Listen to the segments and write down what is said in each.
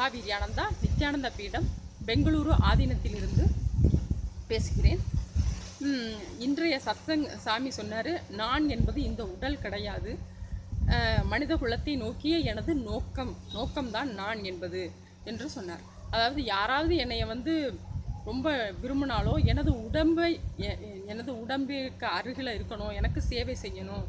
மகாவீரியானந்தா நித்யானந்த பீடம் பெங்களூரு ஆதீனத்திலிருந்து பேசுகிறேன். இன்றைய சத்சங் சாமி சொன்னார் நான் என்பது இந்த உடல் கிடையாது. மனித குலத்தை நோக்கிய எனது நோக்கம். நோக்கம்தான் நான் என்பது என்று சொன்னார். அதாவது யாராவது என்னைய வந்து ரொம்ப விரும்பினாலோ எனது உடம்பை எ- எனது உடம்பிற்கு அருகில் இருக்கணும். எனக்கு சேவை செய்யணும்.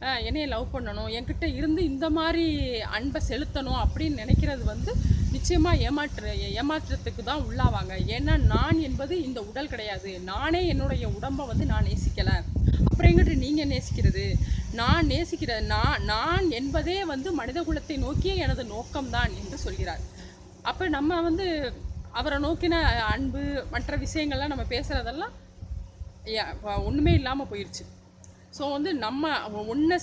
என்னையை என்னைய லவ் பண்ணணும். என்கிட்ட இருந்து இந்த மாதிரி அன்பை செலுத்தணும் அப்படின்னு நினைக்கிறது வந்து நிச்சயமாக ஏமாற்ற ஏமாற்றத்துக்கு தான் உள்ளாவாங்க. ஏன்னா நான் என்பது இந்த உடல் கிடையாது. நானே என்னுடைய உடம்பை வந்து நான் நேசிக்கலை. அப்புறம் எங்கிட்ட நீங்கள் நேசிக்கிறது? நான் நேசிக்கிற நான் நான் என்பதே வந்து மனித குலத்தை நோக்கிய எனது நோக்கம்தான் என்று சொல்கிறார். அப்போ நம்ம வந்து அவரை நோக்கின அன்பு மற்ற விஷயங்கள்லாம் நம்ம பேசுகிறதெல்லாம் ஒன்றுமே இல்லாமல் போயிடுச்சு ஸோ வந்து நம்ம ஒன்றை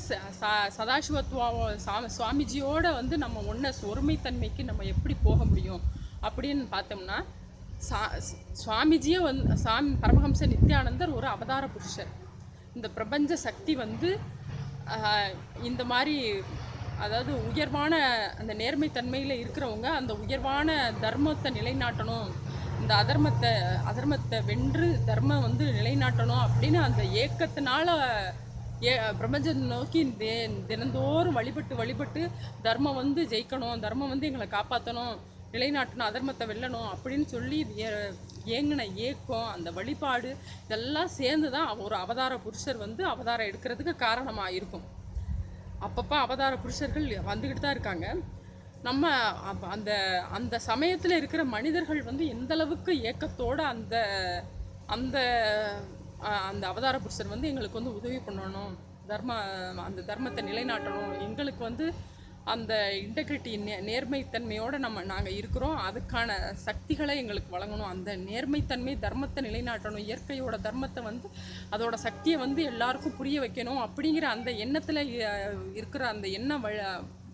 சதாசிவத்துவ சா சுவாமிஜியோட வந்து நம்ம ஒன்றை ஒருமைத்தன்மைக்கு நம்ம எப்படி போக முடியும் அப்படின்னு பார்த்தோம்னா சா சுவாமிஜியே வந்து சாமி பரமஹம்ச நித்யானந்தர் ஒரு அவதார புருஷர். இந்த பிரபஞ்ச சக்தி வந்து இந்த மாதிரி அதாவது உயர்வான அந்த நேர்மைத்தன்மையில் இருக்கிறவங்க அந்த உயர்வான தர்மத்தை நிலைநாட்டணும் இந்த அதர்மத்தை அதர்மத்தை வென்று தர்மம் வந்து நிலைநாட்டணும் அப்படின்னு அந்த ஏக்கத்தினால ஏ பிரபஞ்சத்தை நோக்கி தே- தினந்தோறும் வழிபட்டு வழிபட்டு தர்மம் வந்து ஜெயிக்கணும் தர்மம் வந்து எங்களை காப்பாற்றணும் நிலைநாட்டணும் அதர்மத்தை வெல்லணும் அப்படின்னு சொல்லி ஏங்கின ஏக்கம் அந்த வழிபாடு இதெல்லாம் சேர்ந்து தான் ஒரு அவதார புருஷர் வந்து அவதாரம் எடுக்கிறதுக்கு காரணமாக இருக்கும். அப்பப்போ அவதார புருஷர்கள் வந்துக்கிட்டு தான் இருக்காங்க. நம்ம அந்த அந்த சமயத்தில் இருக்கிற மனிதர்கள் வந்து எந்த அளவுக்கு ஏக்கத்தோட அந்த அந்த அந்த அவதார புருஷர் வந்து எங்களுக்கு வந்து உதவி பண்ணணும் தர்ம அந்த தர்மத்தை நிலைநாட்டணும் எங்களுக்கு வந்து அந்த இன்டெகிரிட்டி நே நேர்மைத்தன்மையோடு நம்ம நாங்கள் இருக்கிறோம் அதுக்கான சக்திகளை எங்களுக்கு வழங்கணும் அந்த நேர்மைத்தன்மை தர்மத்தை நிலைநாட்டணும் இயற்கையோட தர்மத்தை வந்து அதோட சக்தியை வந்து எல்லாருக்கும் புரிய வைக்கணும் அப்படிங்கிற அந்த எண்ணத்தில் இருக்கிற அந்த எண்ணம் வ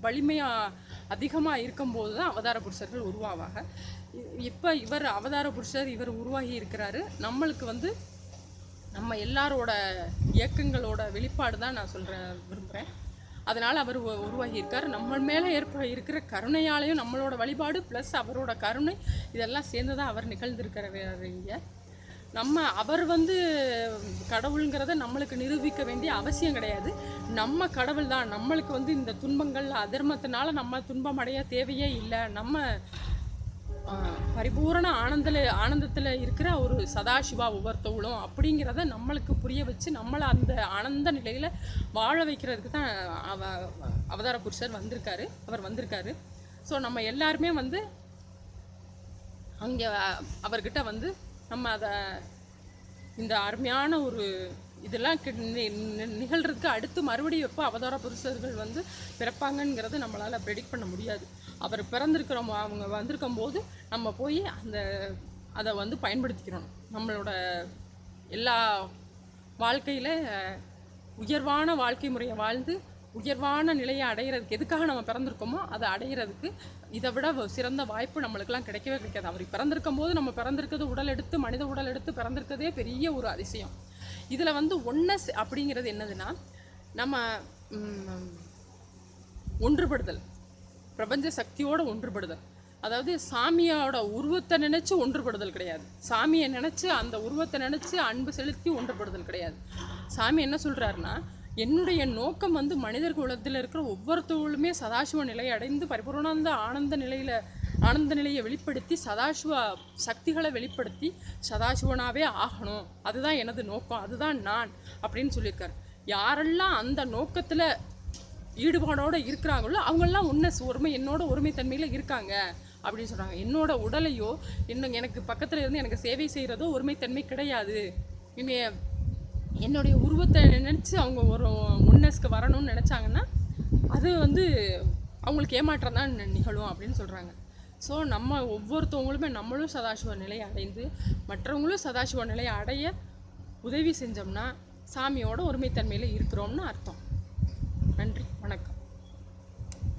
வலிமையாக அதிகமாக இருக்கும்போது தான் அவதார புருஷர்கள் உருவாவாங்க. இப்போ இவர் அவதார புருஷர் இவர் உருவாகி இருக்கிறாரு. நம்மளுக்கு வந்து நம்ம எல்லாரோட இயக்கங்களோட வெளிப்பாடு தான் நான் சொல்கிற விரும்புகிறேன் அதனால் அவர் உருவாகி இருக்கார். நம்ம மேலே ஏற்ப இருக்கிற கருணையாலையும் நம்மளோட வழிபாடு ப்ளஸ் அவரோட கருணை இதெல்லாம் சேர்ந்து தான் அவர் நிகழ்ந்திருக்கிற இங்கே. நம்ம அவர் வந்து கடவுளுங்கிறத நம்மளுக்கு நிரூபிக்க வேண்டிய அவசியம் கிடையாது. நம்ம கடவுள் தான். நம்மளுக்கு வந்து இந்த துன்பங்கள் அதர்மத்தினால நம்ம துன்பம் அடைய தேவையே இல்லை. நம்ம பரிபூரண ஆனந்தில் ஆனந்தத்தில் இருக்கிற ஒரு சதாசிவா ஒவ்வொருத்தவளும் அப்படிங்கிறத நம்மளுக்கு புரிய வச்சு நம்மளை அந்த ஆனந்த நிலையில் வாழ வைக்கிறதுக்கு தான் அவ அவதார புருஷர் வந்திருக்காரு. அவர் வந்திருக்காரு. ஸோ நம்ம எல்லாருமே வந்து அங்கே அவர்கிட்ட வந்து நம்ம அதை இந்த அருமையான ஒரு இதெல்லாம் நிகழ்கிறதுக்கு நி- நி- அடுத்து மறுபடியும் எப்போ அவதார புருஷர்கள் வந்து பிறப்பாங்கங்கிறத நம்மளால் ப்ரெடிக்ட் பண்ண முடியாது. அவர் பிறந்திருக்கிறோம் அவங்க வந்திருக்கும் போது நம்ம போய் அந்த அதை வந்து பயன்படுத்திக்கிறோம் நம்மளோட எல்லா வாழ்க்கையில் உயர்வான வாழ்க்கை முறையை வாழ்ந்து உயர்வான நிலையை அடையிறதுக்கு எதுக்காக நம்ம பிறந்திருக்கோமோ அதை அடையிறதுக்கு இதை விட சிறந்த வாய்ப்பு நம்மளுக்கெல்லாம் கிடைக்கவே கிடைக்காது. அவர் பிறந்திருக்கும் போது நம்ம பிறந்திருக்கிறது உடல் எடுத்து மனித உடல் எடுத்து பிறந்திருக்கிறதே பெரிய ஒரு அதிசயம். இதில் வந்து ஒன்னஸ் அப்படிங்கிறது என்னதுன்னா நம்ம ஒன்றுபடுதல் பிரபஞ்ச சக்தியோட ஒன்றுபடுதல். அதாவது சாமியோட உருவத்தை நினச்சி ஒன்றுபடுதல் கிடையாது. சாமியை நினச்சி அந்த உருவத்தை நினச்சி அன்பு செலுத்தி ஒன்றுபடுதல் கிடையாது. சாமி என்ன சொல்கிறாருன்னா என்னுடைய நோக்கம் வந்து மனிதர் குலத்தில் இருக்கிற ஒவ்வொருத்தவளுமே சதாசிவ நிலையை அடைந்து பரிபூர்ணானந்த ஆனந்த நிலையில் ஆனந்த நிலையை வெளிப்படுத்தி சதாசிவ சக்திகளை வெளிப்படுத்தி சதாசிவனாகவே ஆகணும். அதுதான் எனது நோக்கம். அதுதான் நான் அப்படின்னு சொல்லியிருக்காரு. யாரெல்லாம் அந்த நோக்கத்தில் ஈடுபாடோடு இருக்கிறாங்களோ அவங்கெல்லாம் உன்ன ஒருமை என்னோட ஒருமைத்தன்மையில் இருக்காங்க அப்படின்னு சொல்கிறாங்க என்னோட உடலையோ இன்னும் எனக்கு பக்கத்தில் இருந்து எனக்கு சேவை செய்கிறதோ ஒருமைத்தன்மை கிடையாது. இனிமே என்னுடைய உருவத்தை நினச்சி அவங்க ஒரு ஒன்னஸ்க்கு வரணும்னு நினச்சாங்கன்னா அது வந்து அவங்களுக்கு ஏமாற்றம் தான் நிகழும் அப்படின்னு சொல்கிறாங்க ஸோ நம்ம ஒவ்வொருத்தவங்களுமே நம்மளும் சதாசிவ நிலையை அடைந்து மற்றவங்களும் சதாசிவ நிலையை அடைய உதவி செஞ்சோம்னா சாமியோட ஒருமைத்தன்மையில் இருக்கிறோம்னு அர்த்தம். நன்றி வணக்கம்.